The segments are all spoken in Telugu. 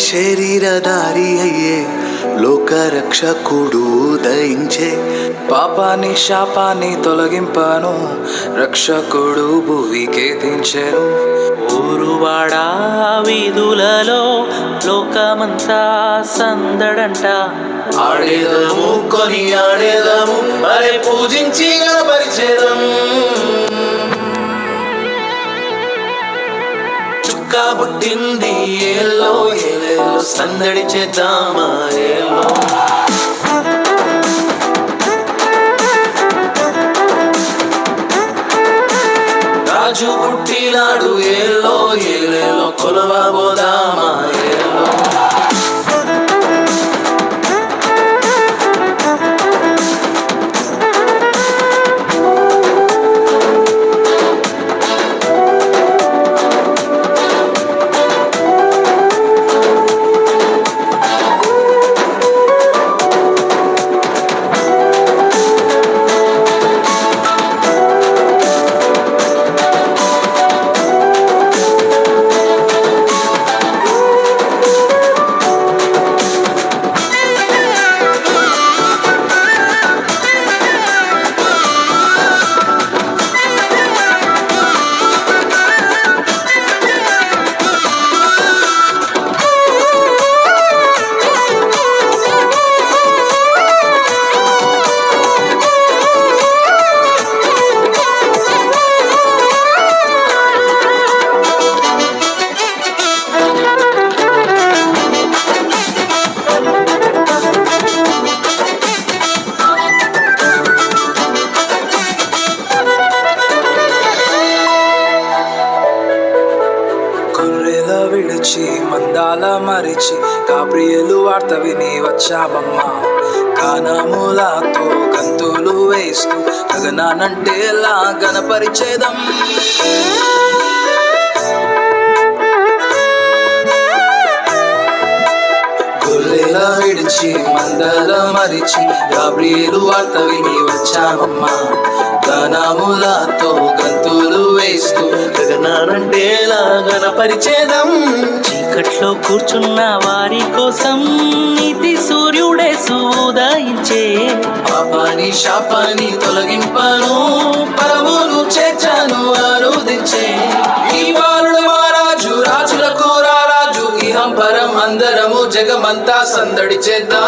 శరీరధారి అయ్యే లోక రక్షకుడు దయించే పాపాన్ని శాపాన్ని తొలగింపాను రక్షకుడు భువికే దించెను. ఊరువాడా వీధులలో లోకమంతా సందడంట. ఆడేదము కొని ఆడేదము అరే పూజించి గణపరిచేదం. ఇంకా పుట్టింది ఏలో ఏలో సందడి చేద్దామా ఏలో రాజు పుట్టినాడు ఏలో ఏలేలో కొలవబోదామా మందాల మరిచి గాబ్రియలు వార్త విని వచ్చామమ్మా కానములతో కంతులు వేస్తూ గగనానంటేలా గణపరిచేదం విడిచి మందల మరిచి గాబ్రియలు వార్త విని వచ్చామమ్మా గణములతో గంతులు వేస్తూ గగనానంటేలా గణపరిచేదం చీకట్లో కూర్చున్న వారి కోసం నీతి సూర్యుడే సూదాయించే పాపాని శాపాన్ని తొలగింపను పరమును చేర్చాను ఆరోధించే ఈ బాలుడు మా రాజు రాజులకు రారాజు ఇహం పరం అందరము జగమంతా సందడి చేద్దాం.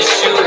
shoot.